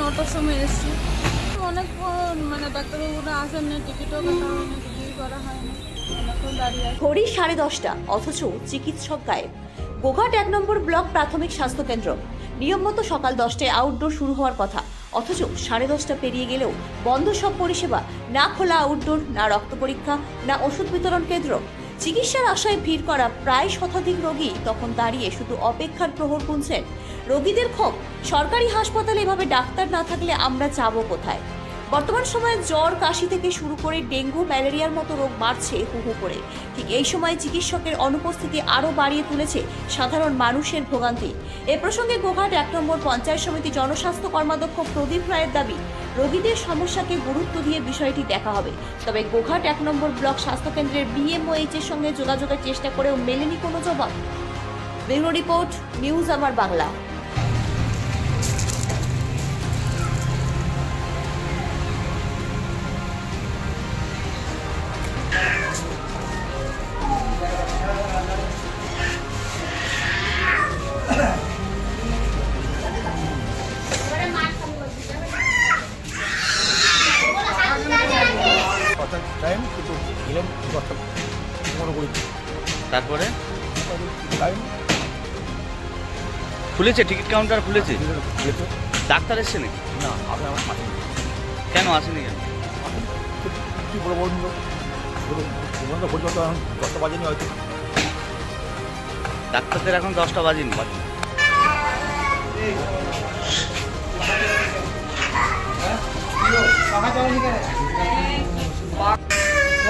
নটার সময় এসেছি। অনেকক্ষণ মানে ডাক্তারবাবুরা আসেন না টিকিটও কাটা ঘড়ি সাড়ে দশটা, অথচ চিকিৎসক গায়েব। গোঘাট এক নম্বর ব্লক প্রাথমিক স্বাস্থ্য কেন্দ্র। নিয়ম মতো সকাল দশটায় আউটডোর শুরু হওয়ার কথা। অথচ সাড়ে দশটা পেরিয়ে গেলেও বন্ধ সব পরিষেবা, না খোলা আউটডোর না রক্ত পরীক্ষা, না ওষুধ বিতরণ কেন্দ্র। চিকিৎসার আশায় ভিড় করা প্রায় শতাধিক রোগী তখন দাঁড়িয়ে শুধু অপেক্ষার প্রহর গুনছেন। রোগীদের ক্ষোভ, সরকারি হাসপাতালে এভাবে ডাক্তার না থাকলে আমরা যাব কোথায়? বর্তমান সময়ে জ্বর, কাশি থেকে শুরু করে ডেঙ্গু, ম্যালেরিয়ার মতো রোগ বাড়ছে হু হু করে। ঠিক এই সময় চিকিৎসকের অনুপস্থিতি আরও বাড়িয়ে তুলেছে সাধারণ মানুষের ভোগান্তি। এ প্রসঙ্গে গোঘাট এক নম্বর পঞ্চায়েত সমিতি জনস্বাস্থ্য কর্মাধ্যক্ষ প্রদীপ রায়ের দাবি, রোগীদের সমস্যাকে গুরুত্ব দিয়ে বিষয়টি দেখা হবে। তবে গোঘাট এক নম্বর ব্লক স্বাস্থ্যকেন্দ্রের বিএমওএইচ এর সঙ্গে যোগাযোগের চেষ্টা করেও মেলেনি কোনো জবাব। ব্যুরো রিপোর্ট, নিউজ আমার বাংলা। টাইম কিন্তু গেলেন দশটা মনে করি তারপরে? টাইম খুলেছে টিকিট কাউন্টার খুলেছে? যেহেতু ডাক্তার এসছে নাকি? না আপনি আমার মাঠে কেন আসেনি কেন? কী বলে বলুন তো? পর্যন্ত এখন দশটা বাজেনি হয়তো। ডাক্তারদের এখন দশটা বাজেনি।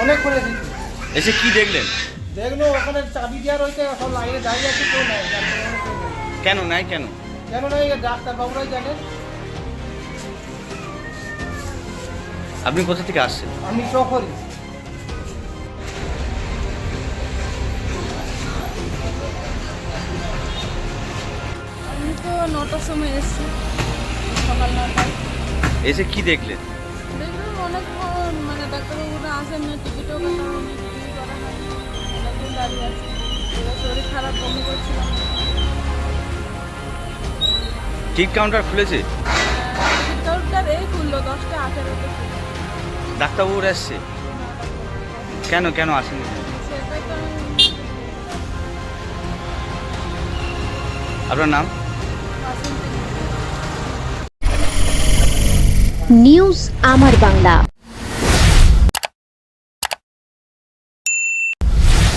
অনেক করেছি এসে কি দেখলেন? দেখল ওখানে চাবি দেওয়া রয়েছে সব লাইনে দাঁড়িয়ে আছে কেউ নাই। কেন নাই কেন? কেন নাই ডাক্তারবাবুরাই জানেন। আপনি কোথা থেকে আসছেন? আমি চকরি আমি তো নটার সময় এসেছি সকাল নটায়। এসে কি দেখলেন? দেখলাম টিকিট কাউন্টার খুলেছে? ডাক্তারবাবুর এসছে। কেন কেন আসেনি? আপনার নাম? নিউজ আমার বাংলা।